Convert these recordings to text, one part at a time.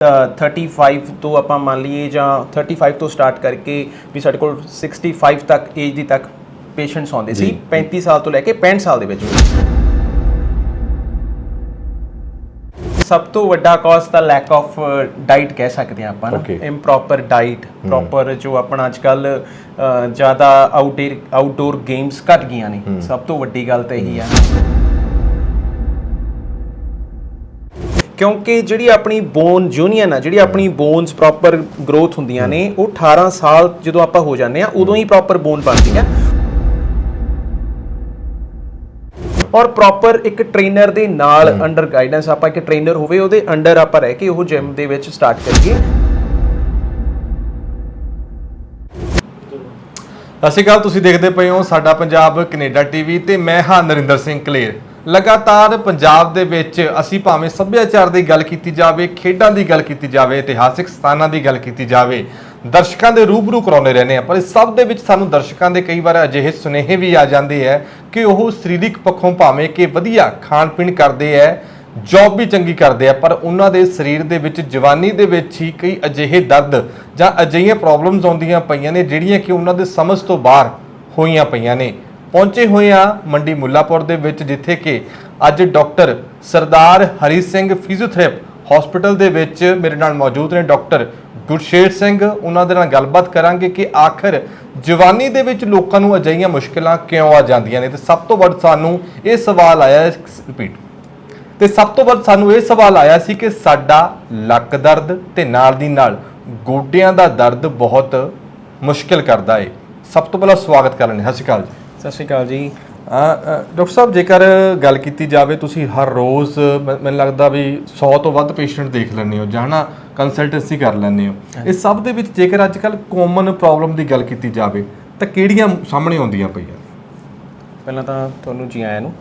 ਅ, 35 ਤੋਂ ਆਪਾਂ ਮੰਨ ਲਈਏ ਜਾਂ 35 ਤੋਂ ਸਟਾਰਟ ਕਰਕੇ ਵੀ ਸਾਡੇ ਕੋਲ 65 ਤੱਕ ਏਜ ਦੀ ਤੱਕ ਪੇਸ਼ੈਂਟਸ ਆਉਂਦੇ ਸੀ ਜੀ। 35 ਸਾਲ ਤੋਂ ਲੈ ਕੇ 65 ਸਾਲ ਦੇ ਵਿੱਚ। ਸਭ ਤੋਂ ਵੱਡਾ ਕਾਜ਼ ਤਾਂ ਲੈਕ ਆਫ ਡਾਈਟ ਕਹਿ ਸਕਦੇ ਹਾਂ ਆਪਾਂ ਨਾ. ਇੰਪ੍ਰੋਪਰ ਡਾਈਟ ਪ੍ਰੋਪਰ ਜੋ ਆਪਣਾ ਅੱਜ ਕੱਲ ਜ਼ਿਆਦਾ ਆਊਟਡੋਰ ਆਊਟਡੋਰ ਗੇਮਸ ਘਟ ਗਈਆਂ ਨੇ। ਸਭ ਤੋਂ ਵੱਡੀ ਗੱਲ ਤਾਂ ਇਹੀ ਆ। ਕਿਉਂਕਿ ਜਿਹੜੀ ਆਪਣੀ ਬੋਨ ਯੂਨੀਅਨ ਆ ਜਿਹੜੀ ਆਪਣੀ ਬੋਨਸ ਪ੍ਰੋਪਰ ਗਰੋਥ ਹੁੰਦੀਆਂ ਨੇ ਉਹ 18 ਸਾਲ ਜਦੋਂ ਆਪਾਂ ਹੋ ਜਾਂਦੇ ਆ ਉਦੋਂ ਹੀ ਪ੍ਰੋਪਰ ਬੋਨ ਬਣਦੀ ਆ। ਔਰ ਪ੍ਰੋਪਰ ਇੱਕ ਟ੍ਰੇਨਰ ਦੇ ਨਾਲ ਅੰਡਰ ਗਾਈਡੈਂਸ ਆਪਾਂ ਇੱਕ ਟ੍ਰੇਨਰ ਹੋਵੇ ਉਹਦੇ ਅੰਡਰ ਆਪਾਂ ਰਹਿ ਕੇ ਉਹ ਜਿਮ ਦੇ ਵਿੱਚ ਸਟਾਰਟ ਕਰੀਏ। ਸਤਿ ਸ਼੍ਰੀ ਅਕਾਲ ਤੁਸੀਂ ਦੇਖਦੇ ਪਏ ਹੋ ਸਾਡਾ ਪੰਜਾਬ ਕੈਨੇਡਾ ਟੀਵੀ ਤੇ ਮੈਂ ਹਾਂ ਨਰਿੰਦਰ ਸਿੰਘ ਕਲੇਰ। ਲਗਾਤਾਰ ਪੰਜਾਬ ਦੇ ਵਿੱਚ ਅਸੀਂ ਭਾਵੇਂ ਸੱਭਿਆਚਾਰ ਦੀ ਗੱਲ ਕੀਤੀ ਜਾਵੇ, ਖੇਡਾਂ ਦੀ ਗੱਲ ਕੀਤੀ ਜਾਵੇ, ਇਤਿਹਾਸਿਕ ਸਥਾਨਾਂ ਦੀ ਗੱਲ ਕੀਤੀ ਜਾਵੇ, ਦਰਸ਼ਕਾਂ ਦੇ ਰੂਬਰੂ ਕਰਾਉਂਦੇ ਰਹਿੰਦੇ ਆ ਪਰ ਇਸ ਸਭ ਦੇ ਵਿੱਚ ਸਾਨੂੰ ਦਰਸ਼ਕਾਂ ਦੇ ਕਈ ਵਾਰ ਅਜਿਹੇ ਸੁਨੇਹੇ ਵੀ ਆ ਜਾਂਦੇ ਆ ਕਿ ਉਹ ਸਰੀਰਕ ਪੱਖੋਂ ਭਾਵੇਂ ਕਿ ਵਧੀਆ ਖਾਣ ਪੀਣ ਕਰਦੇ ਆ ਜੌਬ ਵੀ ਚੰਗੀ ਕਰਦੇ ਆ ਪਰ ਉਹਨਾਂ ਦੇ ਸਰੀਰ ਦੇ ਵਿੱਚ, ਜਵਾਨੀ ਦੇ ਵਿੱਚ ਹੀ ਕਈ ਅਜਿਹੇ ਦਰਦ ਜਾਂ ਅਜਿਹੀਆਂ ਪ੍ਰੋਬਲਮਸ ਆਉਂਦੀਆਂ ਪਈਆਂ ਨੇ ਜਿਹੜੀਆਂ ਕਿ ਉਹਨਾਂ ਦੇ ਸਮਝ ਤੋਂ ਬਾਹਰ ਹੋਈਆਂ ਪਈਆਂ ਨੇ। ਪਹੁੰਚੇ ਹੋਏ ਆ ਮੰਡੀ ਮੁੱਲਾਪੁਰ ਦੇ ਵਿੱਚ, ਜਿੱਥੇ ਕਿ ਅੱਜ doctor Sardar Hari Singh physiotherapy hospital ਦੇ ਵਿੱਚ ਮੇਰੇ ਨਾਲ ਮੌਜੂਦ ਨੇ ਡਾਕਟਰ ਗੁਰਸ਼ੇਰ ਸਿੰਘ। ਉਹਨਾਂ ਦੇ ਨਾਲ ਗੱਲਬਾਤ ਕਰਾਂਗੇ ਕਿ ਆਖਰ ਜਵਾਨੀ ਦੇ ਵਿੱਚ ਲੋਕਾਂ ਨੂੰ ਅਜਿਹੀਆਂ ਮੁਸ਼ਕਲਾਂ ਕਿਉਂ ਆ ਜਾਂਦੀਆਂ ਨੇ? ਤੇ ਸਭ ਤੋਂ ਵੱਧ ਸਾਨੂੰ ਇਹ ਸਵਾਲ ਆਇਆ ਰਿਪੀਟ ਤੇ ਸਭ ਤੋਂ ਵੱਧ ਸਾਨੂੰ ਇਹ ਸਵਾਲ ਆਇਆ ਸੀ ਕਿ ਸਾਡਾ ਲੱਕ ਦਰਦ ਤੇ ਨਾਲ ਦੀ ਨਾਲ ਗੋਡਿਆਂ ਦਾ ਦਰਦ ਬਹੁਤ ਮੁਸ਼ਕਿਲ ਕਰਦਾ ਏ। ਸਭ ਤੋਂ ਪਹਿਲਾਂ ਸਵਾਗਤ ਕਰ ਸਤਿ ਸ਼੍ਰੀ ਅਕਾਲ ਜੀ। ਸਤਿ ਸ਼੍ਰੀ ਅਕਾਲ ਜੀ। ਡਾਕਟਰ ਸਾਹਿਬ ਜੇਕਰ ਗੱਲ ਕੀਤੀ ਜਾਵੇ ਤੁਸੀਂ ਹਰ ਰੋਜ਼ ਮੈਨੂੰ ਲੱਗਦਾ ਵੀ 100 ਤੋਂ ਵੱਧ ਪੇਸ਼ੈਂਟ ਦੇਖ ਲੈਂਦੇ ਹੋ ਜਾਂ ਨਾ ਕੰਸਲਟੈਂਸੀ ਕਰ ਲੈਂਦੇ ਹੋ। ਇਸ ਸਭ ਦੇ ਵਿੱਚ ਜੇਕਰ ਅੱਜ ਕੱਲ ਕਾਮਨ ਪ੍ਰੋਬਲਮ ਦੀ ਗੱਲ ਕੀਤੀ ਜਾਵੇ ਤਾਂ ਕਿਹੜੀਆਂ ਸਾਹਮਣੇ ਆਉਂਦੀਆਂ ਪਈਆਂ? ਪਹਿਲਾਂ ਤਾਂ ਤੁਹਾਨੂੰ ਜੀ ਆਇਆਂ ਨੂੰ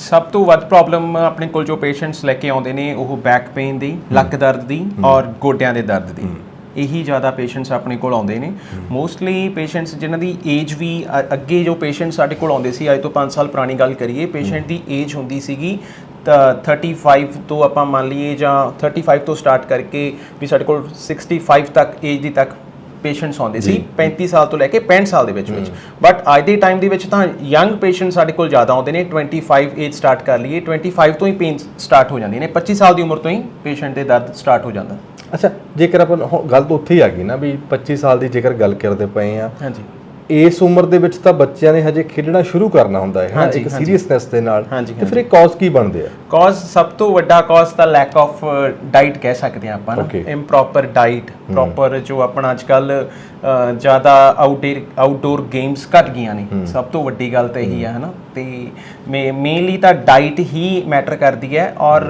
ਸਭ ਤੋਂ ਵੱਧ ਪ੍ਰੋਬਲਮ ਆਪਣੇ ਕੋਲ ਜੋ ਪੇਸ਼ੈਂਟਸ ਲੈ ਕੇ ਆਉਂਦੇ ਨੇ ਉਹ ਬੈਕ ਪੇਨ ਦੀ ਲੱਕ ਦਰਦ ਦੀ ਔਰ ਗੋਡਿਆਂ ਦੇ ਦਰਦ ਦੀ। ਇਹੀ ਜ਼ਿਆਦਾ ਪੇਸ਼ੈਂਟਸ ਆਪਣੇ ਕੋਲ ਆਉਂਦੇ ਨੇ। ਮੋਸਟਲੀ ਪੇਸ਼ੈਂਟਸ ਜਿਨ੍ਹਾਂ ਦੀ ਏਜ ਵੀ ਅ- ਅੱਗੇ ਜੋ ਪੇਸ਼ੈਂਟ ਸਾਡੇ ਕੋਲ ਆਉਂਦੇ ਸੀ ਅੱਜ ਤੋਂ 5 ਸਾਲ ਪੁਰਾਣੀ ਗੱਲ ਕਰੀਏ ਪੇਸ਼ੈਂਟ ਦੀ ਏਜ ਹੁੰਦੀ ਸੀਗੀ ਤਾਂ 35 ਤੋਂ ਆਪਾਂ ਮੰਨ ਲਈਏ ਜਾਂ 35 ਤੋਂ ਸਟਾਰਟ ਕਰਕੇ ਵੀ ਸਾਡੇ ਕੋਲ 65 ਤੱਕ ਏਜ ਦੀ ਤੱਕ ਪੇਸ਼ੈਂਟਸ ਆਉਂਦੇ ਸੀ 35 ਸਾਲ ਤੋਂ ਲੈ ਕੇ 65 ਸਾਲ ਦੇ ਵਿੱਚ ਵਿੱਚ। ਬਟ ਅੱਜ ਦੇ ਟਾਈਮ ਦੇ ਵਿੱਚ ਤਾਂ ਯੰਗ ਪੇਸ਼ੈਂਟ ਸਾਡੇ ਕੋਲ ਜ਼ਿਆਦਾ ਆਉਂਦੇ ਨੇ 25 ਏਜ ਸਟਾਰਟ ਕਰ ਲਈਏ 25 ਤੋਂ ਹੀ ਪੇਨ ਸਟਾਰਟ ਹੋ ਜਾਂਦੀ ਨੇ 25 ਸਾਲ ਦੀ ਉਮਰ ਤੋਂ ਹੀ ਪੇਸ਼ੈਂਟ ਦੇ ਦਰਦ ਸਟਾਰਟ ਹੋ ਜਾਂਦਾ। ਅੱਛਾ ਜੇਕਰ ਆਪਾਂ ਹੁਣ ਗੱਲ ਤਾਂ ਉੱਥੇ ਹੀ ਆ ਗਈ ਨਾ ਵੀ 25 ਸਾਲ ਦੀ ਜੇਕਰ ਗੱਲ ਕਰਦੇ ਪਏ ਆ ਹਾਂਜੀ। ਇਸ ਉਮਰ ਦੇ ਵਿੱਚ ਤਾਂ ਬੱਚਿਆਂ ਨੇ ਹਜੇ ਖੇਡਣਾ ਸ਼ੁਰੂ ਕਰਨਾ ਹੁੰਦਾ ਹੈ ਹਾਂਜੀ, ਇੱਕ ਹਾਂਜੀ। ਸੀਰੀਅਸਨੈਸ ਦੇ ਨਾਲ। ਹਾਂਜੀ, ਤੇ ਫਿਰ ਇਹ ਕਾਜ਼ ਕੀ ਬਣਦੇ ਆ? ਕਾਜ਼ ਸਭ ਤੋਂ ਵੱਡਾ ਕਾਜ਼ ਤਾਂ ਲੈਕ ਆਫ ਡਾਈਟ ਕਹਿ ਸਕਦੇ ਹਾਂ ਆਪਾਂ ਨਾ। Okay. ਇੰਪ੍ਰੋਪਰ ਡਾਈਟ ਪ੍ਰੋਪਰ ਜੋ ਆਪਣਾ ਅੱਜ ਕੱਲ ਜ਼ਿਆਦਾ ਆਊਟਡੋਰ ਆਊਟਡੋਰ ਗੇਮਸ ਘਟ ਗਈਆਂ ਨੇ। ਸਭ ਤੋਂ ਵੱਡੀ ਗੱਲ ਤਾਂ ਇਹੀ ਹੈ। ਹਨਾ ਤੇ ਮੇਨਲੀ ਤਾਂ ਡਾਈਟ ਹੀ ਮੈਟਰ ਕਰਦੀ ਹੈ ਔਰ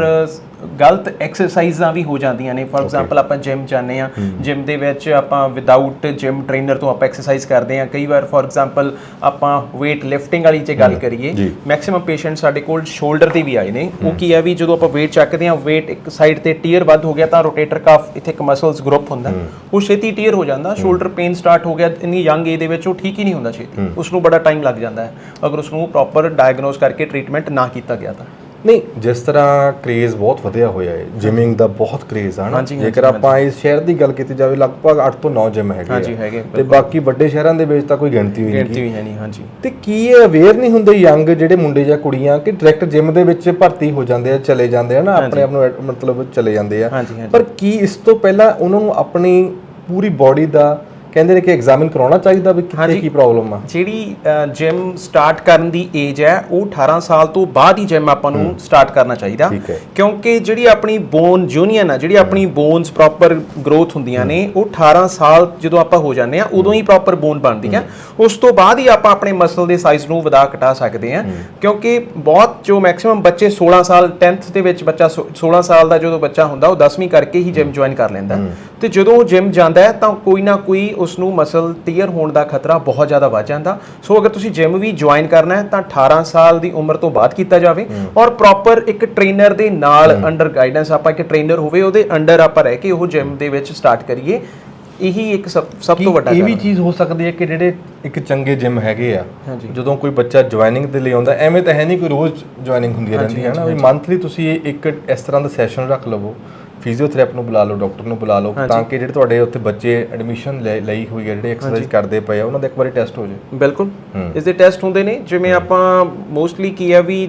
ਗਲਤ ਐਕਸਰਸਾਈਜ਼ਾਂ ਵੀ ਹੋ ਜਾਂਦੀਆਂ ਨੇ। ਫੋਰ ਐਗਜ਼ਾਮਪਲ ਆਪਾਂ ਜਿਮ ਜਾਂਦੇ ਆ ਜਿਮ ਦੇ ਵਿੱਚ ਆਪਾਂ ਵਿਦਆਊਟ ਜਿਮ ਟ੍ਰੇਨਰ ਤੋਂ ਆਪਾਂ ਐਕਸਰਸਾਈਜ਼ ਕਰਦੇ ਆ ਕਈ ਵਾਰ ਫੋਰ ਐਗਜ਼ਾਮਪਲ ਆਪਾਂ weight lifting ਵਾਲੀ ਜੇ ਗੱਲ ਕਰੀਏ। ਮੈਕਸਿਮਮ ਪੇਸ਼ੈਂਟ ਸਾਡੇ ਕੋਲ ਸ਼ੋਲਡਰ ਤੇ ਵੀ ਆਏ ਨੇ। ਉਹ ਕੀ ਹੈ ਵੀ ਜਦੋਂ ਆਪਾਂ weight ਚੱਕਦੇ ਹਾਂ weight ਇੱਕ ਸਾਈਡ ਤੇ ਟੀਅਰ ਵੱਧ ਹੋ ਗਿਆ ਤਾਂ ਰੋਟੇਟਰ ਕਫ ਇੱਥੇ ਇੱਕ ਮਸਲਸ ਗਰੁੱਪ ਹੁੰਦਾ। ਉਹ ਛੇਤੀ ਟੀਅਰ ਹੋ ਜਾਂਦਾ ਸ਼ੋਲਡਰ ਪੇਨ ਸਟਾਰਟ ਹੋ ਗਿਆ ਇੰਨੀ ਯੰਗ ਏਜ ਦੇ ਵਿੱਚ ਉਹ ਠੀਕ ਹੀ ਨਹੀਂ ਹੁੰਦਾ ਛੇਤੀ। ਉਸ ਨੂੰ ਬੜਾ ਟਾਈਮ ਲੱਗ ਜਾਂਦਾ ਹੈ। ਅਗਰ ਉਸ ਨੂੰ ਪ੍ਰੋਪਰ ਡਾਇਗਨੋਸ ਕਰਕੇ ਟ੍ਰੀਟਮੈਂਟ ਨਾ ਕੀਤਾ ਗਿਆ ਤਾਂ। ਨਹੀਂ ਜਿਸ ਤਰ੍ਹਾਂ ਕ੍ਰੇਜ਼ ਬਹੁਤ ਵਧਿਆ ਹੋਇਆ ਹੈ ਜਿਮਿੰਗ ਦਾ ਬਹੁਤ ਕ੍ਰੇਜ਼ ਹੈ ਨਾ। ਹਾਂਜੀ, ਹਾਂਜੀ, ਜੇਕਰ ਆਪਾਂ ਇਸ ਸ਼ਹਿਰ ਦੀ ਗੱਲ ਕੀਤੀ ਜਾਵੇ ਲਗਭਗ 8 ਤੋਂ 9 ਜਿਮ ਹੈਗੇ ਹਾਂਜੀ, ਆ। ਹੈਗੇ, ਤੇ ਬਾਕੀ ਵੱਡੇ ਸ਼ਹਿਰਾਂ ਦੇ ਵਿੱਚ ਤਾਂ ਕੋਈ ਗਿਣਤੀ ਹੋਈ ਗਿਣਤੀ ਨਹੀਂ ਵੀ ਹੈ ਨਹੀਂ ਹਾਂਜੀ। ਤੇ ਕੀ ਇਹ ਅਵੇਅਰ ਨਹੀਂ ਹੁੰਦੇ ਯੰਗ ਜਿਹੜੇ ਮੁੰਡੇ ਜਾਂ ਕੁੜੀਆਂ ਕਿ ਡਾਇਰੈਕਟ ਜਿਮ ਦੇ ਵਿੱਚ ਭਰਤੀ ਹੋ ਜਾਂਦੇ ਆ ਚਲੇ ਜਾਂਦੇ ਆ ਨਾ ਆਪਣੇ ਆਪ ਨੂੰ ਐਡ- ਮਤਲਬ ਚਲੇ ਜਾਂਦੇ ਆ। ਹਾਂਜੀ, ਹਾਂਜੀ। ਪਰ ਕੀ ਇਸ ਤੋਂ ਪਹਿਲਾਂ ਉਹਨਾਂ ਨੂੰ ਆਪਣੀ ਪੂਰੀ ਬਾਡੀ ਦਾ ਕਹਿੰਦੇ ਨੇ ਕਿ ਐਗਜ਼ਾਮਿਨ ਕਰਾਉਣਾ ਚਾਹੀਦਾ ਵੀ ਕਿੱਥੇ। ਕੀ ਪ੍ਰੋਬਲਮ ਆ। ਜਿਹੜੀ ਜਿਮ ਸਟਾਰਟ ਕਰਨ ਦੀ ਏਜ ਹੈ ਉਹ 18 ਸਾਲ ਤੋਂ ਬਾਅਦ ਹੀ ਜਿਮ ਆਪਾਂ ਨੂੰ ਸਟਾਰਟ ਕਰਨਾ ਚਾਹੀਦਾ। ਕਿਉਂਕਿ ਜਿਹੜੀ ਆਪਣੀ ਬੋਨ ਯੂਨੀਅਨ ਆ ਜਿਹੜੀ ਆਪਣੀ ਬੋਨਸ ਪ੍ਰੋਪਰ ਗਰੋਥ ਹੁੰਦੀਆਂ ਨੇ ਉਹ 18 ਸਾਲ ਜਦੋਂ ਆਪਾਂ ਹੋ ਜਾਂਦੇ ਆ ਉਦੋਂ ਹੀ ਪ੍ਰੋਪਰ ਬੋਨ ਬਣਦੀ ਆ ਉਸ ਤੋਂ ਬਾਅਦ ਹੀ ਆਪਾਂ ਆਪਣੇ ਮਸਲ ਦੇ ਸਾਈਜ਼ ਨੂੰ ਵਧਾ ਘਟਾ ਸਕਦੇ ਆ ਕਿਉਂਕਿ ਬਹੁਤ ਜੋ ਮੈਕਸਿਮਮ ਬੱਚੇ 16 ਸਾਲ 10th ਦੇ ਵਿੱਚ ਬੱਚਾ ਸੋ- 16 ਸਾਲ ਦਾ ਜਦੋਂ ਬੱਚਾ ਹੁੰਦਾ ਉਹ 10ਵੀਂ ਕਰਕੇ ਹੀ ਜਿਮ ਜੁਆਇਨ ਕਰ ਲੈਂਦਾ। ਤੇ ਜਦੋਂ ਉਹ ਜਿਮ ਜਾਂਦਾ ਹੈ ਤਾਂ ਕੋਈ ਨਾ ਕੋਈ ਉਸ ਨੂੰ ਮਸਲ ਟੀਅਰ ਹੋਣ ਦਾ ਖਤਰਾ ਬਹੁਤ ਜ਼ਿਆਦਾ ਵੱਧ ਜਾਂਦਾ। ਸੋ ਅਗਰ ਤੁਸੀਂ ਜਿਮ ਵੀ ਜੁਆਇਨ ਕਰਨਾ ਹੈ ਤਾਂ 18 ਸਾਲ ਦੀ ਉਮਰ ਤੋਂ ਬਾਅਦ ਕੀਤਾ ਜਾਵੇ। ਔਰ ਪ੍ਰੋਪਰ ਇੱਕ ਟ੍ਰੇਨਰ ਦੇ ਨਾਲ ਅੰਡਰ ਗਾਈਡੈਂਸ ਆਪਾਂ ਇੱਕ ਟ੍ਰੇਨਰ ਹੋਵੇ ਉਹਦੇ ਅੰਡਰ ਆਪਾਂ ਰਹਿ ਕੇ ਉਹ ਜਿਮ ਦੇ ਵਿੱਚ ਸਟਾਰਟ ਕਰੀਏ। ਇਹੀ ਇੱਕ ਸਭ ਤੋਂ ਵੱਡਾ ਇਹ ਵੀ। ਚੀਜ਼ ਹੋ ਸਕਦੀ ਹੈ ਕਿ ਜਿਹੜੇ ਇੱਕ ਚੰਗੇ ਜਿਮ ਹੈਗੇ ਆ। ਜਦੋਂ ਕੋਈ ਬੱਚਾ ਜੁਆਇਨਿੰਗ ਦੇ ਲਈ ਆਉਂਦਾ ਐਵੇਂ ਤਾਂ ਹੈ ਨਹੀਂ ਕੋਈ ਰੋਜ਼ ਜੁਆਇਨਿੰਗ ਹੁੰਦੀ ਰਹਿੰਦੀ ਹੈ ਨਾ ਵੀ ਮੰਥਲੀ ਤੁਸੀਂ ਇੱਕ ਇਸ ਤਰ੍ਹਾਂ ਦਾ ਸੈਸ਼ਨ ਰੱਖ ਲਵੋ। ਫਿਜ਼ੀਓਥੈਰੇਪੀ ਨੂੰ ਬੁਲਾ ਲਓ ਡਾਕਟਰ ਨੂੰ ਬੁਲਾ ਲਓ ਤਾਂ ਕਿ ਜਿਹੜੇ ਤੁਹਾਡੇ ਉੱਥੇ ਬੱਚੇ ਐਡਮਿਸ਼ਨ ਲਈ ਹੋਈ ਹੈ ਜਿਹੜੇ ਐਕਸਰਸਾਈਜ਼ ਕਰਦੇ ਪਏ ਆ ਉਹਨਾਂ ਦਾ ਇੱਕ ਵਾਰੀ ਟੈਸਟ ਹੋ ਜਾਏ। ਬਿਲਕੁਲ। ਇਸ ਦੇ ਟੈਸਟ ਹੁੰਦੇ ਨੇ ਜਿਵੇਂ ਆਪਾਂ ਮੋਸਟਲੀ ਕੀ ਹੈ ਵੀ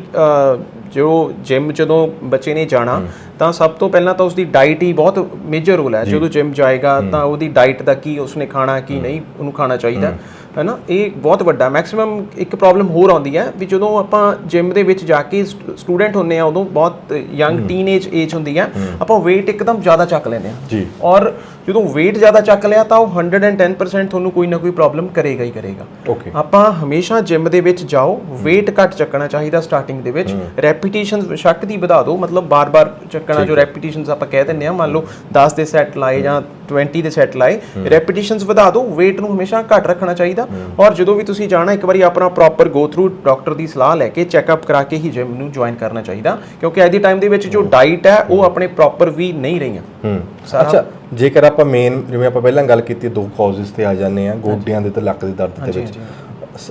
ਜੋ ਜਿਮ ਜਦੋਂ ਬੱਚੇ ਨੇ ਜਾਣਾ ਤਾਂ ਸਭ ਤੋਂ ਪਹਿਲਾਂ ਤਾਂ ਉਸਦੀ ਡਾਈਟ ਹੀ ਬਹੁਤ ਮੇਜਰ ਰੋਲ ਹੈ। ਜਦੋਂ ਜਿਮ ਜਾਏਗਾ ਤਾਂ ਉਹਦੀ ਡਾਈਟ ਦਾ ਕੀ ਉਸਨੇ ਖਾਣਾ ਕੀ ਨਹੀਂ ਉਹਨੂੰ ਖਾਣਾ ਚਾਹੀਦਾ। ਹੈ ਨਾ ਇਹ ਬਹੁਤ ਵੱਡਾ। ਮੈਕਸਿਮਮ ਇੱਕ ਪ੍ਰੋਬਲਮ ਹੋਰ ਆਉਂਦੀ ਹੈ ਵੀ ਜਦੋਂ ਆਪਾਂ ਜਿਮ ਦੇ ਵਿੱਚ ਜਾ ਕੇ ਸਟੂਡੈਂਟ ਹੁੰਨੇ ਆ ਉਦੋਂ ਬਹੁਤ ਯੰਗ ਟੀਨੇਜ ਏਜ ਹੁੰਦੀ ਹੈ ਆਪਾਂ weight ਇੱਕਦਮ ਜ਼ਿਆਦਾ ਚੱਕ ਲੈਂਦੇ ਆ ਜੀ। ਔਰ ਜਦੋਂ weight ਜ਼ਿਆਦਾ ਚੱਕ ਲਿਆ ਤਾਂ ਉਹ 110% ਤੁਹਾਨੂੰ ਕੋਈ ਨਾ ਕੋਈ ਪ੍ਰੋਬਲਮ ਕਰੇਗਾ ਹੀ ਕਰੇਗਾ। ਓਕੇ ਆਪਾਂ ਹਮੇਸ਼ਾ ਜਿਮ ਦੇ ਵਿੱਚ ਜਾਓ weight ਘੱਟ ਚੱਕਣਾ ਚਾਹੀਦਾ ਸਟਾਰਟਿੰਗ ਦੇ ਵਿੱਚ। ਰੈਪੀਟੀਸ਼ਨਸ ਸ਼ੱਕ ਦੀ ਵਧਾ ਦਿਓ ਮਤਲਬ ਬਾਰ-ਬਾਰ ਚੱਕਣਾ ਜੋ ਰੈਪੀਟੀਸ਼ਨਸ ਆਪਾਂ ਕਹਿ ਦਿੰਦੇ ਆ ਮੰਨ ਲਓ 10 ਦੇ ਸੈੱਟ ਲਾਏ ਜਾਂ 20 ਦੇ ਸੈੱਟ ਲਾਏ ਰੈਪੀਟੀਸ਼ਨਸ ਵਧਾ ਦਿਓ weight ਨੂੰ ਹਮੇਸ਼ਾ ਘੱਟ ਰੱਖਣਾ ਚਾਹੀਦਾ। ਔਰ ਜਦੋਂ ਵੀ ਤੁਸੀਂ ਜਾਣਾ ਇੱਕ ਵਾਰੀ ਆਪਣਾ ਪ੍ਰੋਪਰ ਗੋ ਥਰੂ ਡਾਕਟਰ ਦੀ ਸਲਾਹ ਲੈ ਕੇ ਚੈੱਕਅਪ ਕਰਾ ਕੇ ਹੀ ਜਿਮ ਨੂੰ ਜੁਆਇਨ ਕਰਨਾ ਚਾਹੀਦਾ। ਕਿਉਂਕਿ ਅੱਜ ਦੀ ਟਾਈਮ ਦੇ ਵਿੱਚ ਜੋ ਡਾਈਟ ਹੈ ਉਹ ਆਪਣੇ ਪ੍ਰੋਪਰ ਵੀ ਨਹੀਂ ਰਹੀਆਂ। ਹੂੰ। ਅੱਛਾ ਜੇਕਰ ਆਪਾਂ ਮੇਨ ਜਿਵੇਂ ਆਪਾਂ ਪਹਿਲਾਂ ਗੱਲ ਕੀਤੀ ਦੋ ਕਾਜ਼ਸ ਤੇ ਆ ਜਾਂਦੇ ਆ ਗੋਡਿਆਂ ਦੇ ਤੇ ਲੱਕ ਦੇ ਦਰਦ ਦੇ ਵਿੱਚ।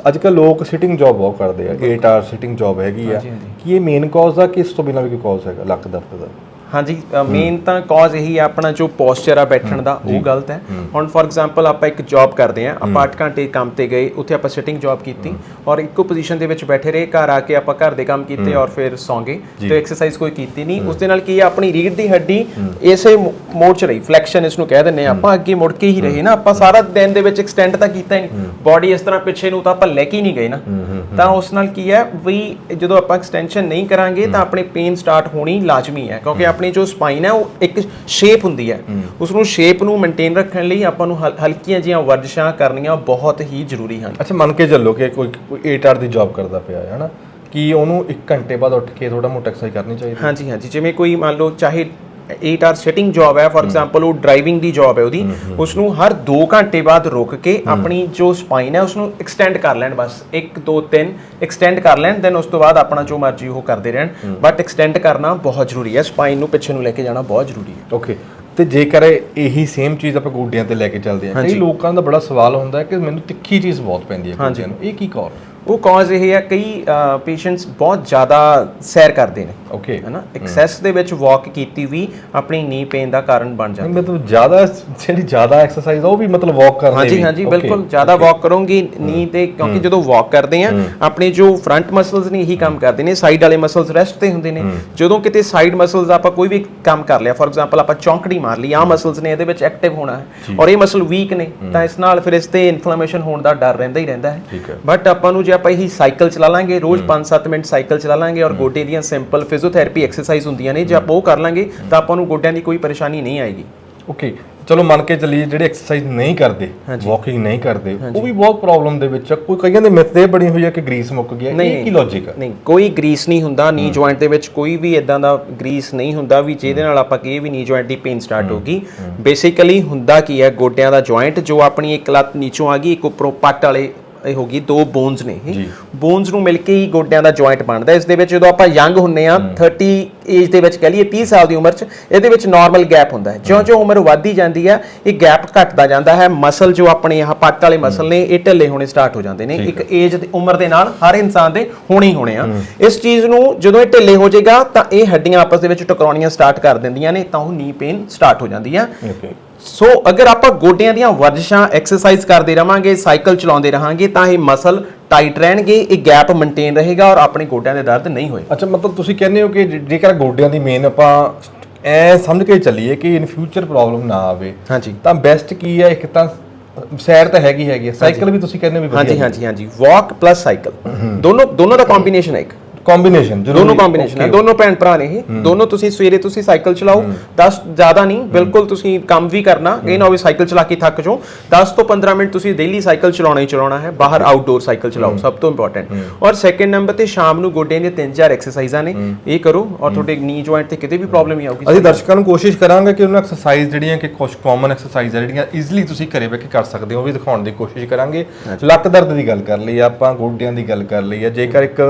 ਅੱਜ ਕੱਲ ਲੋਕ ਸਿਟਿੰਗ ਜੌਬ ਬਹੁਤ ਕਰਦੇ ਆ। 8 ਆਵਰ ਸਿਟਿੰਗ ਜੌਬ ਹੈਗੀ ਆ। ਕੀ ਇਹ ਮੇਨ ਕਾਜ਼ ਆ ਕਿ ਇਸ ਤੋਂ ਬਿਨਾਂ ਵੀ ਕੋਈ ਕਾਜ਼ ਹੈਗਾ ਲੱਕ ਦਰਦ ਦਾ? ਹਾਂਜੀ ਮੇਨ ਤਾਂ ਕਾਜ਼ ਇਹੀ ਹੈ ਆਪਣਾ ਜੋ ਪੋਸਚਰ ਆ ਬੈਠਣ ਦਾ ਉਹ ਗਲਤ ਹੈ। ਹੁਣ ਫੋਰ ਐਗਜ਼ਾਮਪਲ ਆਪਾਂ ਇੱਕ ਜੌਬ ਕਰਦੇ ਆ ਆਪਾਂ 8 ਘੰਟੇ ਕੰਮ ਤੇ ਗਏ ਉੱਥੇ ਆਪਾਂ ਸਿਟਿੰਗ ਜੌਬ ਕੀਤੀ ਔਰ ਇੱਕੋ ਪੋਜੀਸ਼ਨ ਦੇ ਵਿੱਚ ਬੈਠੇ ਰਹੇ ਘਰ ਆ ਕੇ ਆਪਾਂ ਘਰ ਦੇ ਕੰਮ ਕੀਤੇ ਔਰ ਫਿਰ ਸੌਂ ਗਏ ਤੇ ਐਕਸਰਸਾਈਜ਼ ਕੋਈ ਕੀਤੀ ਨਹੀਂ। ਉਸ ਦੇ ਨਾਲ ਕੀ ਹੈ ਆਪਣੀ ਰੀੜ ਦੀ ਹੱਡੀ ਇਸੇ ਮੋੜ ਚ ਰਹੀ। ਫਲੈਕਸ਼ਨ ਇਸ ਨੂੰ ਕਹਿ ਦਿੰਨੇ ਆ ਆਪਾਂ ਅੱਗੇ ਮੁੜ ਕੇ ਹੀ ਰਹੇ ਨਾ। ਆਪਾਂ ਸਾਰਾ ਦਿਨ ਦੇ ਵਿੱਚ ਐਕਸਟੈਂਡ ਤਾਂ ਕੀਤਾ ਹੀ ਨਹੀਂ। ਬਾਡੀ ਇਸ ਤਰ੍ਹਾਂ ਪਿੱਛੇ ਨੂੰ ਤਾਂ ਆਪਾਂ ਲੈ ਕੇ ਨਹੀਂ ਗਏ ਨਾ। ਤਾਂ ਉਸ ਨਾਲ ਕੀ ਹੈ ਵੀ ਜਦੋਂ ਆਪਾਂ ਐਕਸਟੈਂਸ਼ਨ ਨਹੀਂ ਕਰਾਂਗੇ ਤਾਂ ਆਪਣੀ ਪੇਨ ਸਟਾਰਟ ਹੋਣੀ ਲਾਜ਼ਮੀ ਹੈ। ਕਿਉਂਕਿ ਆਪਣੀ ਜੋ ਸਪਾਈਨ ਹੈ ਉਹ ਇੱਕ ਸ਼ੇਪ ਹੁੰਦੀ ਹੈ। ਉਸ ਨੂੰ ਸ਼ੇਪ ਨੂੰ ਮੇਨਟੇਨ ਰੱਖਣ ਲਈ ਆਪਾਂ ਨੂੰ ਹਲ- ਹਲਕੀਆਂ ਜਿਹੀਆਂ ਵਰਜਿਸ਼ਾਂ ਕਰਨੀਆਂ ਬਹੁਤ ਹੀ ਜ਼ਰੂਰੀ ਹਨ। ਅੱਛਾ ਮੰਨ ਕੇ ਚੱਲੋ ਕਿ ਕੋਈ ਕੋਈ 8 ਆਵਰ ਦੀ ਜੌਬ ਕਰਦਾ ਪਿਆ ਹੈ ਹਨਾ? ਕੀ ਉਹਨੂੰ 1 ਘੰਟੇ ਬਾਅਦ ਉੱਠ ਕੇ ਥੋੜਾ ਮੋਟਾ ਐਕਸਰਸਾਈਜ਼ ਕਰਨੀ ਚਾਹੀਦੀ ਹਾਂਜੀ ਹਾਂਜੀ। ਜਿਵੇਂ ਕੋਈ ਮੰਨ ਲਓ ਚਾਹੇ 8 ਆਰ ਸਿਟਿੰਗ ਜੌਬ ਹੈ ਫੋਰ ਐਗਜ਼ਾਮਪਲ ਉਹ ਡਰਾਈਵਿੰਗ ਦੀ ਜੌਬ ਹੈ ਉਹਦੀ ਉਸ ਨੂੰ ਹਰ 2 ਘੰਟੇ ਬਾਅਦ ਰੁਕ ਕੇ ਆਪਣੀ ਜੋ ਸਪਾਈਨ ਹੈ ਉਸ ਨੂੰ ਐਕਸਟੈਂਡ ਕਰ ਲੈਣ ਬਸ 1 2 3 ਐਕਸਟੈਂਡ ਕਰ ਲੈਣ ਦੈਨ ਉਸ ਤੋਂ ਬਾਅਦ ਆਪਣਾ ਜੋ ਮਰਜ਼ੀ ਉਹ ਕਰਦੇ ਰਹਿਣ ਬਟ ਐਕਸਟੈਂਡ ਕਰਨਾ ਬਹੁਤ ਜ਼ਰੂਰੀ ਹੈ ਸਪਾਈਨ ਨੂੰ ਪਿੱਛੇ ਨੂੰ ਲੈ ਕੇ ਜਾਣਾ ਬਹੁਤ ਜ਼ਰੂਰੀ ਹੈ। ਓਕੇ ਤੇ ਜੇਕਰ ਇਹੀ ਸੇਮ ਚੀਜ਼ ਆਪਾਂ ਗੋਡਿਆਂ ਤੇ ਲੈ ਕੇ ਚੱਲਦੇ ਆ ਕਈ ਲੋਕਾਂ ਦਾ ਬੜਾ ਸਵਾਲ ਹੁੰਦਾ ਹੈ ਕਿ ਮੈਨੂੰ ਤਿੱਖੀ ਚੀਜ਼ ਬਹੁਤ ਪੈਂਦੀ ਹੈ ਗੋਡਿਆਂ ਨੂੰ ਇਹ ਕੀ ਕਾਰਨ ਉਹ ਕਾਜ਼ ਇਹ ਹੈ ਕਈ ਪੇਸ਼ੈਂਟਸ ਬਹੁਤ ਜ਼ਿਆਦਾ ਸੈਰ ਕਰਦੇ ਨੇ ਓਕੇ ਹੈਨਾ? ਐਕਸੈਸ ਦੇ ਵਿੱਚ ਵਾਕ ਕੀਤੀ ਵੀ ਆਪਣੀ ਨੀ ਪੇਨ ਦਾ ਕਾਰਨ ਬਣ ਜਾਂਦੀ ਨਹੀਂ ਮਤਲਬ ਜ਼ਿਆਦਾ ਜਿਹੜੀ ਜ਼ਿਆਦਾ ਐਕਸਰਸਾਈਜ਼ ਉਹ ਵੀ ਮਤਲਬ ਵਾਕ ਕਰਨੀ ਹਾਂਜੀ ਹਾਂਜੀ ਬਿਲਕੁਲ ਜ਼ਿਆਦਾ ਵਾਕ ਕਰੋਗੇ ਨੀ ਤੇ ਕਿਉਂਕਿ ਜਦੋਂ ਵਾਕ ਕਰਦੇ ਆ ਆਪਣੇ ਜੋ ਫਰੰਟ ਮਸਲਸ ਨੇ ਇਹੀ ਕੰਮ ਕਰਦੇ ਨੇ ਸਾਈਡ ਵਾਲੇ ਮਸਲਸ ਰੈਸਟ ਤੇ ਹੁੰਦੇ ਨੇ। ਜਦੋਂ ਕਿਤੇ ਸਾਈਡ ਮਸਲਸ ਆਪਾਂ ਕੋਈ ਵੀ ਕੰਮ ਕਰ ਲਿਆ ਫੋਰ ਐਗਜ਼ਾਮਪਲ ਆਪਾਂ ਚੌਂਕੜੀ ਮਾਰ ਲਈ ਆ ਮਸਲਸ ਨੇ ਇਹਦੇ ਵਿੱਚ ਐਕਟਿਵ ਹੋਣਾ ਹੈ। ਔਰ ਇਹ ਮਸਲ ਵੀਕ ਨੇ ਤਾਂ ਇਸ ਨਾਲ ਫਿਰ ਇਸ ਤੇ ਇਨਫਲੇਮੇਸ਼ਨ ਹੋਣ ਦਾ ਡਰ ਰਹਿੰਦਾ ਹੀ ਰਹਿੰਦਾ ਹੈ। ਹੈ। ਬਟ ਆਪਾਂ ਨੂੰ ਜੇ ਆਪਾਂ ਇਹੀ ਸਾਈਕਲ ਚਲਾ ਲਾਂਗੇ ਰੋਜ਼ 5-7 ਮਿੰਟ ਸਾਈਕਲ ਚਲਾ ਲਾਂਗੇ ਔਰ ਗੋਡੇ ਦੀਆਂ ਸਿੰਪਲ ਫਿਜ਼ੀਓਥੈਰੇਪੀ ਐਕਸਰਸਾਈਜ਼ ਹੁੰਦੀਆਂ ਨੇ ਜੇ ਆਪਾਂ ਉਹ ਕਰ ਲਾਂਗੇ ਤਾਂ ਆਪਾਂ ਨੂੰ ਗੋਡਿਆਂ ਦੀ ਕੋਈ ਪਰੇਸ਼ਾਨੀ ਨਹੀਂ ਆਏਗੀ। ਓਕੇ ਚਲੋ ਮੰਨ ਕੇ ਚੱਲੀਏ ਜਿਹੜੇ ਐਕਸਰਸਾਈਜ਼ ਨਹੀਂ ਕਰਦੇ ਵਾਕਿੰਗ ਨਹੀਂ ਕਰਦੇ ਉਹ ਵੀ ਬਹੁਤ ਪ੍ਰੋਬਲਮ ਦੇ ਵਿੱਚ ਆ। ਕੋਈ ਕਈਆਂ ਦੇ ਮਿੱਥ ਬਣੀ ਹੋਈ ਹੈ ਕਿ ਗ੍ਰੀਸ ਮੁੱਕ ਗਿਆ ਇਹ ਕੀ ਲੌਜੀਕ ਹੈ ਨਹੀਂ ਕੋਈ ਗਰੀਸ ਨਹੀਂ ਹੁੰਦਾ ਨੀ ਜੁਆਇੰਟ ਦੇ ਵਿੱਚ ਕੋਈ ਵੀ ਇਦਾਂ ਦਾ ਗਰੀਸ ਨਹੀਂ ਹੁੰਦਾ ਵੀ ਜਿਹਦੇ ਨਾਲ ਆਪਾਂ ਕਹੀਏ ਵੀ ਨੀ ਜੁਆਇੰਟ ਦੀ ਪੇਨ ਸਟਾਰਟ ਹੋਗੀ ਬੇਸਿਕਲੀ ਹੁੰਦਾ ਕੀ ਹੈ ਗੋਡਿਆਂ ਦਾ ਜੁਆਇੰਟ ਜੋ ਆਪਣੀ ਇੱਕ ਲੱਤ ਨੀਚੋਂ ਆ ਗਈ ਇੱਕ ਉੱਪਰੋਂ ਪੱਟ ਵਾਲੇ ਇਹ ਹੋ ਗਈ ਦੋ ਬੋਨਸ ਨੇ ਇਹ। ਬੋਨਸ ਨੂੰ ਮਿਲ ਕੇ ਹੀ ਗੋਡਿਆਂ ਦਾ ਜੁਆਇੰਟ ਬਣਦਾ। ਇਸ ਦੇ ਵਿੱਚ ਜਦੋਂ ਆਪਾਂ ਯੰਗ ਹੁੰਨੇ ਆ 30 ਏਜ ਦੇ ਵਿੱਚ ਕਹ ਲਈਏ 30 ਸਾਲ ਦੀ ਉਮਰ 'ਚ ਇਹਦੇ ਵਿੱਚ ਨਾਰਮਲ ਗੈਪ ਹੁੰਦਾ ਹੈ। ਜਿਉਂ-ਜਿਉਂ ਉਮਰ ਵੱਧਦੀ ਜਾਂਦੀ ਹੈ ਇਹ ਗੈਪ ਘਟਦਾ ਜਾਂਦਾ ਹੈ। ਮਸਲ ਜੋ ਆਪਣੇ ਆਹ ਪੱਟ ਵਾਲੇ ਮਸਲ ਨੇ ਇਹ ਢਿੱਲੇ ਹੋਣੇ ਸਟਾਰਟ ਹੋ ਜਾਂਦੇ ਨੇ। ਇੱਕ ਏਜ ਦੀ ਉਮਰ ਦੇ ਨਾਲ ਹਰ ਇਨਸਾਨ ਦੇ ਹੋਣੇ ਹੀ ਹੋਣੇ ਆ। ਇਸ ਚੀਜ਼ ਨੂੰ ਜਦੋਂ ਇਹ ਢਿੱਲੇ ਹੋ ਜਾਏਗਾ ਤਾਂ ਇਹ ਹੱਡੀਆਂ ਆਪਸ ਦੇ ਵਿੱਚ ਟਕਰਾਉਣੀਆਂ ਸਟਾਰਟ ਕਰ ਦਿੰਦੀਆਂ ਨੇ ਤਾਂ ਉਹ ਨੀ ਪੇਨ ਸਟਾਰਟ ਹੋ ਜਾਂਦੀ ਆ। ਓਕੇ ਸੋ ਅਗਰ ਆਪਾਂ ਗੋਡਿਆਂ ਦੀਆਂ ਵਰਜਿਸ਼ਾਂ ਐਕਸਰਸਾਈਜ਼ ਕਰਦੇ ਰਵਾਂਗੇ ਸਾਈਕਲ ਚਲਾਉਂਦੇ ਰਹਾਂਗੇ ਤਾਂ ਇਹ ਮਸਲ ਟਾਈਟ ਰਹਿਣਗੇ ਇਹ ਗੈਪ ਮੇਨਟੇਨ ਰਹੇਗਾ ਔਰ ਆਪਣੇ ਗੋਡਿਆਂ ਦੇ ਦਰਦ ਨਹੀਂ ਹੋਏ ਅੱਛਾ ਮਤਲਬ ਤੁਸੀਂ ਕਹਿੰਦੇ ਹੋ ਕਿ ਜੇਕਰ ਗੋਡਿਆਂ ਦੀ ਮੇਨ ਆਪਾਂ ਐ ਸਮਝ ਕੇ ਚੱਲੀਏ ਕਿ ਇਨ ਫਿਊਚਰ ਪ੍ਰੋਬਲਮ ਨਾ ਆਵੇ ਹਾਂਜੀ। ਤਾਂ ਬੈਸਟ ਕੀ ਹੈ? ਇੱਕ ਤਾਂ ਸੈਰ ਤਾਂ ਹੈਗੀ ਹੈਗੀ ਹੈ। ਸਾਈਕਲ ਵੀ ਤੁਸੀਂ ਕਹਿੰਦੇ ਹੋ ਵੀ ਹਾਂਜੀ ਹਾਂਜੀ ਹਾਂਜੀ। ਵਾਕ ਪਲੱਸ ਸਾਈਕਲ ਦੋਨੋਂ ਦੋਨੋਂ ਦਾ ਕੰਬੀਨੇਸ਼ਨ ਹੈ ਇੱਕ। ਕੰਬੀਨੇਸ਼ਨ ਦੋਨੋਂ ਕੰਬੀਨੇਸ਼ਨ ਹੈ ਦੋਨੋਂ ਭੈਣ ਭਰਾ ਨੇ ਇਹ। ਦੋਨੋਂ ਤੁਸੀਂ ਸਵੇਰੇ ਤੁਸੀਂ ਸਾਈਕਲ ਚਲਾਓ 10 ਜ਼ਿਆਦਾ ਨਹੀਂ ਬਿਲਕੁਲ ਤੁਸੀਂ ਕੰਮ ਵੀ ਕਰਨਾ ਇਹ ਨਾ ਹੋਵੇ ਸਾਈਕਲ ਚਲਾ ਕੇ ਥੱਕ ਜਾਓ। 10 ਤੋਂ 15 ਮਿੰਟ ਤੁਸੀਂ ਡੇਲੀ ਸਾਈਕਲ ਚਲਾਉਣਾ ਹੀ ਚਲਾਉਣਾ ਹੈ ਬਾਹਰ ਆਊਟਡੋਰ ਸਾਈਕਲ ਚਲਾਓ ਸਭ ਤੋਂ ਇੰਪੋਰਟੈਂਟ ਔਰ ਸੈਕੰਡ ਨੰਬਰ ਤੇ ਸ਼ਾਮ ਨੂੰ ਗੋਡਿਆਂ ਦੀਆਂ 3-4 ਐਕਸਰਸਾਈਜ਼ਾਂ ਨੇ ਇਹ ਕਰੋ ਔਰ ਤੁਹਾਡੇ ਨੀ ਜੁਆਇੰਟ ਤੇ ਕਿਤੇ ਵੀ ਪ੍ਰੋਬਲਮ ਨਹੀਂ ਆਊਗੀ। ਅਸੀਂ ਦਰਸ਼ਕਾਂ ਨੂੰ ਕੋਸ਼ਿਸ਼ ਕਰਾਂਗੇ ਕਿ ਉਹਨਾਂ ਐਕਸਰਸਾਈਜ਼ ਜਿਹੜੀਆਂ ਕਿ ਕੁਝ ਕਾਮਨ ਐਕਸਰਸਾਈਜ਼ ਜਿਹੜੀਆਂ ਈਜ਼ੀਲੀ ਤੁਸੀਂ ਘਰੇ ਬੈ ਕੇ ਕਰ ਸਕਦੇ ਹੋ ਉਹ ਵੀ ਦਿਖਾਉਣ ਦੀ ਕੋਸ਼ਿਸ਼ ਕਰਾਂਗੇ। ਲੱਕ ਦਰਦ ਦੀ ਗੱਲ ਕਰ ਲਈ ਆਪਾਂ ਗੋਡਿਆਂ ਦੀ ਗੱਲ ਕਰ ਲਈ ਹੈ ਜੇਕਰ ਇੱਕ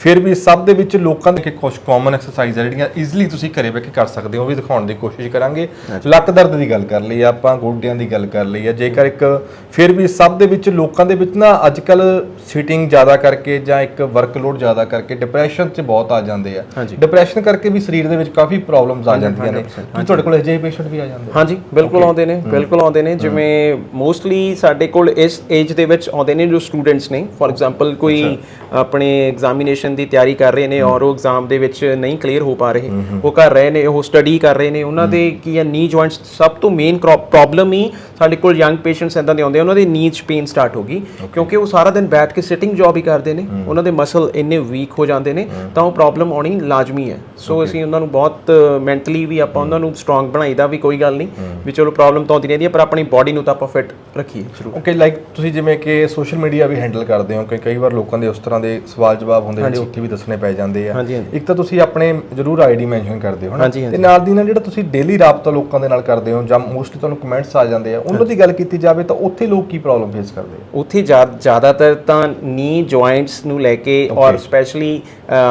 ਫਿਰ ਵੀ ਸਭ ਦੇ ਵਿੱਚ ਲੋਕਾਂ ਦੇ ਕੁਝ ਕਾਮਨ ਐਕਸਰਸਾਈਜ਼ ਆ ਜਿਹੜੀਆਂ ਈਜ਼ੀਲੀ ਤੁਸੀਂ ਘਰੇ ਬੈ ਕੇ ਕਰ ਸਕਦੇ ਹੋ ਉਹ ਵੀ ਦਿਖਾਉਣ ਦੀ ਕੋਸ਼ਿਸ਼ ਕਰਾਂਗੇ। ਲੱਕ ਦਰਦ ਦੀ ਗੱਲ ਕਰ ਲਈ ਆਪਾਂ ਗੋਡਿਆਂ ਦੀ ਗੱਲ ਕਰ ਲਈ ਆ। ਜੇਕਰ ਇੱਕ ਫਿਰ ਵੀ ਸਭ ਦੇ ਵਿੱਚ ਲੋਕਾਂ ਦੇ ਵਿੱਚ ਨਾ ਅੱਜ ਕੱਲ ਸੀਟਿੰਗ ਜ਼ਿਆਦਾ ਕਰਕੇ ਜਾਂ ਇੱਕ ਵਰਕਲੋਡ ਜ਼ਿਆਦਾ ਕਰਕੇ ਡਿਪਰੈਸ਼ਨ 'ਚ ਬਹੁਤ ਆ ਜਾਂਦੇ ਆ। ਡਿਪਰੈਸ਼ਨ ਕਰਕੇ ਵੀ ਸਰੀਰ ਦੇ ਵਿੱਚ ਕਾਫੀ ਪ੍ਰੋਬਲਮਸ ਆ ਜਾਂਦੀਆਂ ਨੇ। ਕੀ ਤੁਹਾਡੇ ਕੋਲ ਅਜਿਹੇ ਪੇਸ਼ੈਂਟ ਵੀ ਆ ਜਾਂਦੇ ਆ? ਹਾਂਜੀ ਬਿਲਕੁਲ ਆਉਂਦੇ ਨੇ ਬਿਲਕੁਲ ਆਉਂਦੇ ਨੇ। ਜਿਵੇਂ ਮੋਸਟਲੀ ਸਾਡੇ ਕੋਲ ਇਸ ਏਜ ਦੇ ਵਿੱਚ ਆਉਂਦੇ ਨੇ ਜੋ ਸਟੂਡੈਂਟਸ ਨੇ। ਫੋਰ ਐਗਜ਼ਾਮਪਲ ਕੋਈ ਆਪਣੇ ਐਗਜ਼ਾਮੀਨੇਸ਼ਨ ਦੀ ਤਿਆਰੀ ਕਰ ਰਹੇ ਨੇ ਔਰ ਉਹ ਐਗਜ਼ਾਮ ਦੇ ਵਿੱਚ ਨਹੀਂ ਕਲੀਅਰ ਹੋ ਪਾ ਰਹੇ ਉਹ ਕਰ ਰਹੇ ਨੇ ਉਹ ਸਟੱਡੀ ਕਰ ਰਹੇ ਨੇ ਉਹਨਾਂ ਦੇ ਕੀ ਹੈ ਨੀ ਜੁਆਇੰਟਸ ਸਭ ਤੋਂ ਮੇਨ ਪ੍ਰੋਬਲਮ ਹੀ ਸਾਡੇ ਕੋਲ ਯੰਗ ਪੇਸ਼ੈਂਟਸ ਇਦਾਂ ਦੇ ਆਉਂਦੇ ਉਹਨਾਂ ਦੀ ਨੀ 'ਚ ਪੇਨ ਸਟਾਰਟ ਹੋ ਗਈ ਕਿਉਂਕਿ ਉਹ ਸਾਰਾ ਦਿਨ ਬੈਠ ਕੇ ਸਿਟਿੰਗ ਜੌਬ ਹੀ ਕਰਦੇ ਨੇ ਉਹਨਾਂ ਦੇ ਮਸਲ ਇੰਨੇ ਵੀਕ ਹੋ ਜਾਂਦੇ ਨੇ ਤਾਂ ਉਹ ਪ੍ਰੋਬਲਮ ਆਉਣੀ ਲਾਜ਼ਮੀ ਹੈ। ਸੋ ਅਸੀਂ ਉਹਨਾਂ ਨੂੰ ਬਹੁਤ ਮੈਂਟਲੀ ਵੀ ਆਪਾਂ ਉਹਨਾਂ ਨੂੰ ਸਟਰੋਂਗ ਬਣਾਈਦਾ ਵੀ ਕੋਈ ਗੱਲ ਨਹੀਂ ਵੀ ਚਲੋ ਪ੍ਰੋਬਲਮ ਤਾਂ ਆਉਂਦੀ ਰਹਿੰਦੀ ਹੈ ਪਰ ਆਪਣੀ ਬਾਡੀ ਨੂੰ ਤਾਂ ਆਪਾਂ ਫਿਟ ਰੱਖੀਏ ਜ਼ਰੂਰ ਓਕੇ ਲਾਈਕ ਤੁਸੀਂ ਜਿਵੇਂ ਕਿ ਸੋਸ਼ਲ ਮੀਡੀਆ ਵੀ ਹੈਂਡਲ ਕਰਦੇ ਹੋ ਕਿ ਕਈ ਵਾਰ ਲੋਕਾਂ ਦੇ ਉਸ ਤਰ੍ਹਾਂ ਦੇ ਸਵਾਲ ਜਵਾਬ ਹੁੰਦੇ ਜਿਹੜੇ ਉੱਥੇ ਵੀ ਦੱਸਣੇ ਪੈ ਜਾਂਦੇ ਆ। ਇੱਕ ਤਾਂ ਤੁਸੀਂ ਆਪਣੇ ਜਰੂਰ ਆਈਡੀ ਮੈਂਸ਼ਨ ਕਰਦੇ ਹੋ ਨਾ। ਤੇ ਨਾਲ ਦੀ ਨਾਲ ਜਿਹੜਾ ਤੁਸੀਂ ਡੇਲੀ ਰਾਬਤਾ ਲੋਕਾਂ ਦੇ ਨਾਲ ਕਰਦੇ ਹੋ ਜਾਂ ਮੋਸਟਲੀ ਤੁਹਾਨੂੰ ਕਮੈਂਟਸ ਆ ਜਾਂਦੇ ਆ ਉਹਨਾਂ ਦੀ ਗੱਲ ਕੀਤੀ ਜਾਵੇ ਤਾਂ ਉੱਥੇ ਲੋਕ ਕੀ ਪ੍ਰੋਬਲਮ ਫੇਸ ਕਰਦੇ ਆ? ਉੱਥੇ ਜ਼ਿਆ- ਜ਼ਿਆਦਾਤਰ ਤਾਂ ਨੀ ਜੁਆਇੰਟਸ ਨੂੰ ਲੈ ਕੇ ਔਰ ਸਪੈਸ਼ਲੀ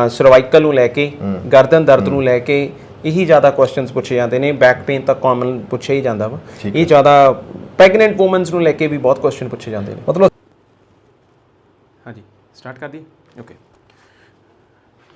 ਸਰਵਾਈਕਲ ਨੂੰ ਲੈ ਕੇ ਗਰਦਨ ਦਰਦ ਨੂੰ ਲੈ ਕੇ ਇਹੀ ਜ਼ਿਆਦਾ ਕੁਐਸਚਨਸ ਪੁੱਛੇ ਜਾਂਦੇ ਨੇ। ਬੈਕ ਪੇਨ ਤਾਂ ਕਾਮਨ ਪੁੱਛਿਆ ਹੀ ਜਾਂਦਾ ਵਾ। ਇਹ ਜ਼ਿਆਦਾ ਪ੍ਰੈਗਨੈਂਟ ਔਮਨਸ ਨੂੰ ਲੈ ਕੇ ਵੀ ਬਹੁਤ ਕੁਐਸਚਨ ਪੁੱਛੇ ਜਾਂਦੇ ਨੇ। ਮਤਲਬ ਹਾਂਜੀ ਸਟਾਰਟ ਕਰ ਦਈਏ? ਓਕੇ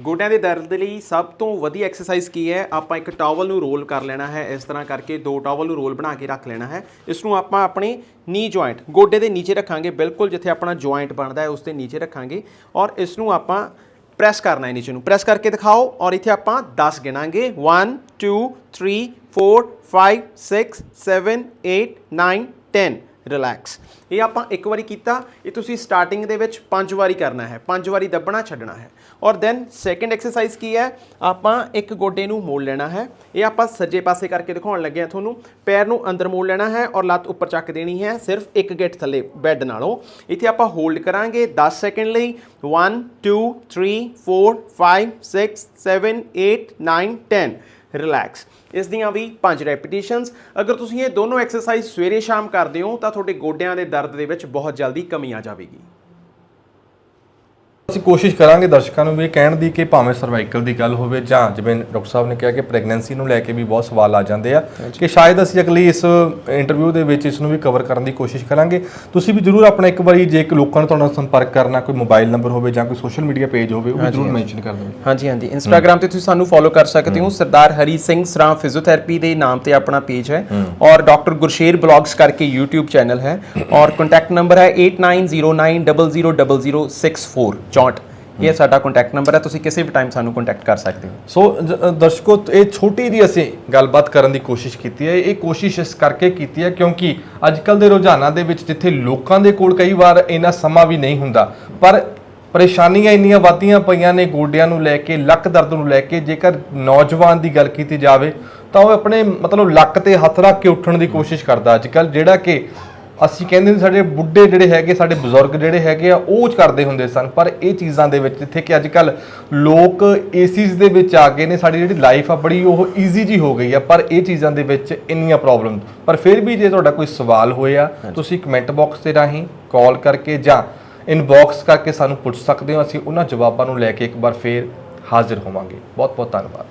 ਗੋਡਿਆਂ ਦੇ ਦਰਦ ਲਈ ਸਭ ਤੋਂ ਵਧੀਆ ਐਕਸਰਸਾਈਜ਼ ਕੀ ਹੈ? ਆਪਾਂ ਇੱਕ ਟਾਵਲ ਨੂੰ ਰੋਲ ਕਰ ਲੈਣਾ ਹੈ। ਇਸ ਤਰ੍ਹਾਂ ਕਰਕੇ ਦੋ ਟਾਵਲ ਨੂੰ ਰੋਲ ਬਣਾ ਕੇ ਰੱਖ ਲੈਣਾ ਹੈ। ਇਸ ਨੂੰ ਆਪਾਂ ਆਪਣੇ ਨੀ ਜੁਆਇੰਟ ਗੋਡੇ ਦੇ ਨੀਚੇ ਰੱਖਾਂਗੇ। ਬਿਲਕੁਲ ਜਿੱਥੇ ਆਪਣਾ ਜੁਆਇੰਟ ਬਣਦਾ ਹੈ, ਉਸ ਦੇ ਨੀਚੇ ਰੱਖਾਂਗੇ। ਔਰ ਇਸ ਨੂੰ ਆਪਾਂ ਪ੍ਰੈਸ ਕਰਨਾ ਹੈ ਨੀਚੇ ਨੂੰ। ਪ੍ਰੈਸ ਕਰਕੇ ਦਿਖਾਓ। ਔਰ ਇੱਥੇ ਆਪਾਂ 10 ਗਿਣਾਂਗੇ। 1 2 3 4 5 6 7 8 9 10 ਰਿਲੈਕਸ ਇਹ ਆਪਾਂ ਇੱਕ ਵਾਰੀ ਕੀਤਾ, ਇਹ ਤੁਸੀਂ ਸਟਾਰਟਿੰਗ ਦੇ ਵਿੱਚ ਪੰਜ ਵਾਰੀ ਕਰਨਾ ਹੈ। ਪੰਜ ਵਾਰੀ ਦੱਬਣਾ, ਛੱਡਣਾ ਹੈ। ਔਰ ਦੈਨ ਸੈਕੰਡ ਐਕਸਰਸਾਈਜ਼ ਕੀ ਹੈ? ਆਪਾਂ ਇੱਕ ਗੋਡੇ ਨੂੰ ਮੋੜ ਲੈਣਾ ਹੈ। ਇਹ ਆਪਾਂ ਸੱਜੇ ਪਾਸੇ ਕਰਕੇ ਦਿਖਾਉਣ ਲੱਗੇ ਹਾਂ ਤੁਹਾਨੂੰ। ਪੈਰ ਨੂੰ ਅੰਦਰ ਮੋੜ ਲੈਣਾ ਹੈ ਔਰ ਲੱਤ ਉੱਪਰ ਚੱਕ ਦੇਣੀ ਹੈ। ਸਿਰਫ ਇੱਕ ਗਿੱਠ ਥੱਲੇ ਬੈੱਡ ਨਾਲੋਂ। ਇੱਥੇ ਆਪਾਂ ਹੋਲਡ ਕਰਾਂਗੇ 10 ਸੈਕਿੰਡ ਲਈ। 1 2 3 4 5 6 7 8 9 10 ਰਿਲੈਕਸ ਇਸ ਦੀਆਂ ਵੀ 5 ਰੈਪੀਟੀਸ਼ਨਸ ਅਗਰ ਤੁਸੀਂ ਇਹ ਦੋਨੋਂ ਐਕਸਰਸਾਈਜ਼ ਸਵੇਰੇ ਸ਼ਾਮ ਕਰਦੇ ਹੋ, ਤਾਂ ਤੁਹਾਡੇ ਗੋਡਿਆਂ ਦੇ ਦਰਦ ਦੇ ਵਿੱਚ ਬਹੁਤ ਜਲਦੀ ਕਮੀ ਆ ਜਾਵੇਗੀ। ਅਸੀਂ ਕੋਸ਼ਿਸ਼ ਕਰਾਂਗੇ ਦਰਸ਼ਕਾਂ ਨੂੰ ਵੀ ਇਹ ਕਹਿਣ ਦੀ ਕਿ ਭਾਵੇਂ ਸਰਵਾਈਕਲ ਦੀ ਗੱਲ ਹੋਵੇ ਜਾਂ ਜਿਵੇਂ ਡਾਕਟਰ ਸਾਹਿਬ ਨੇ ਕਿਹਾ ਕਿ ਪ੍ਰੈਗਨੈਂਸੀ ਨੂੰ ਲੈ ਕੇ ਵੀ ਬਹੁਤ ਸਵਾਲ ਆ ਜਾਂਦੇ ਆ ਕਿ ਸ਼ਾਇਦ ਅਸੀਂ ਅਗਲੀ ਇਸ ਇੰਟਰਵਿਊ ਦੇ ਵਿੱਚ ਇਸ ਨੂੰ ਵੀ ਕਵਰ ਕਰਨ ਦੀ ਕੋਸ਼ਿਸ਼ ਕਰਾਂਗੇ। ਤੁਸੀਂ ਵੀ ਜਰੂਰ ਆਪਣਾ ਇੱਕ ਵਾਰੀ ਜੇ ਲੋਕਾਂ ਨੂੰ ਤੁਹਾਡਾ ਸੰਪਰਕ ਕਰਨਾ ਕੋਈ ਮੋਬਾਈਲ ਨੰਬਰ ਹੋਵੇ ਜਾਂ ਕੋਈ ਸੋਸ਼ਲ ਮੀਡੀਆ ਪੇਜ ਹੋਵੇ ਉਹ ਵੀ ਜਰੂਰ ਮੈਂਸ਼ਨ ਕਰ ਦਿਓ। ਹਾਂਜੀ ਹਾਂਜੀ। ਇੰਸਟਾਗ੍ਰam ਤੇ ਤੁਸੀਂ ਸਾਨੂੰ ਫੋਲੋ ਕਰ ਸਕਦੇ ਹੋ। ਸਰਦਾਰ ਹਰੀ ਸਿੰਘ ਸਰਾਂ ਫਿਜ਼ੀਓਥੈਰੇਪੀ ਦੇ ਨਾਮ ਤੇ ਆਪਣਾ ਪੇਜ ਹੈ। ਔਰ ਡਾਕਟਰ ਗੁਰਸ਼ੇਰ ਬਲੌਗਸ ਕਰਕੇ YouTube ਚੈਨਲ ਹੈ। ਔਰ ਕੰਟੈਕਟ ਨੰਬਰ ਹੈ 8909000064 ਚੌਂਟ ਇਹ ਸਾਡਾ ਕੰਟੈਕਟ ਨੰਬਰ ਹੈ ਤੁਸੀਂ ਕਿਸੇ ਵੀ ਟਾਈਮ ਸਾਨੂੰ ਕੰਟੈਕਟ ਕਰ ਸਕਦੇ ਹੋ। ਸੋ ਦਰਸ਼ਕੋ ਇਹ ਛੋਟੀ ਜੀ ਅਸੀਂ ਗੱਲਬਾਤ ਕਰਨ ਦੀ ਕੋਸ਼ਿਸ਼ ਕੀਤੀ ਹੈ। ਇਹ ਕੋਸ਼ਿਸ਼ ਇਸ ਕਰਕੇ ਕੀਤੀ ਹੈ ਕਿਉਂਕਿ ਅੱਜ ਕੱਲ ਦੇ ਰੁਝਾਨਾਂ ਦੇ ਵਿੱਚ ਜਿੱਥੇ ਲੋਕਾਂ ਦੇ ਕੋਲ ਕਈ ਵਾਰ ਇੰਨਾ ਸਮਾਂ ਵੀ ਨਹੀਂ ਹੁੰਦਾ ਪਰ ਪਰੇਸ਼ਾਨੀਆਂ ਇੰਨੀਆਂ ਵੱਧਦੀਆਂ ਪਈਆਂ ਨੇ ਗੋਡਿਆਂ ਨੂੰ ਲੈ ਕੇ ਲੱਕ ਦਰਦ ਨੂੰ ਲੈ ਕੇ ਜੇਕਰ ਨੌਜਵਾਨ ਦੀ ਗੱਲ ਕੀਤੀ ਜਾਵੇ ਤਾਂ ਉਹ ਆਪਣੇ ਮਤਲਬ ਲੱਕ ਤੇ ਹੱਥ ਰੱਖ ਕੇ ਉੱਠਣ ਦੀ ਕੋਸ਼ਿਸ਼ ਕਰਦਾ ਅੱਜ ਕੱਲ ਜਿਹੜਾ ਕਿ ਅਸੀਂ ਕਹਿੰਦੇ ਨੇ ਸਾਡੇ ਬੁੱਢੇ ਜਿਹੜੇ ਹੈਗੇ ਸਾਡੇ ਬਜ਼ੁਰਗ ਜਿਹੜੇ ਹੈਗੇ ਆ ਉਹ ਕਰਦੇ ਹੁੰਦੇ ਸਨ। ਪਰ ਇਹ ਚੀਜ਼ਾਂ ਦੇ ਵਿੱਚ ਜਿੱਥੇ ਕਿ ਅੱਜ ਕੱਲ ਲੋਕ ਏਸੀਜ਼ ਦੇ ਵਿੱਚ ਆ ਗਏ ਨੇ ਸਾਡੀ ਜਿਹੜੀ ਲਾਈਫ ਆ ਬੜੀ ਉਹ ਈਜ਼ੀ ਜੀ ਹੋ ਗਈ ਆ ਪਰ ਇਹ ਚੀਜ਼ਾਂ ਦੇ ਵਿੱਚ ਇੰਨੀਆਂ ਪ੍ਰੋਬਲਮ ਪਰ ਫਿਰ ਵੀ ਜੇ ਤੁਹਾਡਾ ਕੋਈ ਸਵਾਲ ਹੋਇਆ ਤੁਸੀਂ ਕਮੈਂਟ ਬਾਕਸ ਦੇ ਰਾਹੀਂ ਕਾਲ ਕਰਕੇ ਜਾਂ ਇਨਬਾਕਸ ਕਰਕੇ ਸਾਨੂੰ ਪੁੱਛ ਸਕਦੇ ਹੋ ਅਸੀਂ ਉਹਨਾਂ ਜਵਾਬਾਂ ਨੂੰ ਲੈ ਕੇ ਇੱਕ ਵਾਰ ਫੇਰ ਹਾਜ਼ਰ ਹੋਵਾਂਗੇ। ਬਹੁਤ ਬਹੁਤ ਧੰਨਵਾਦ।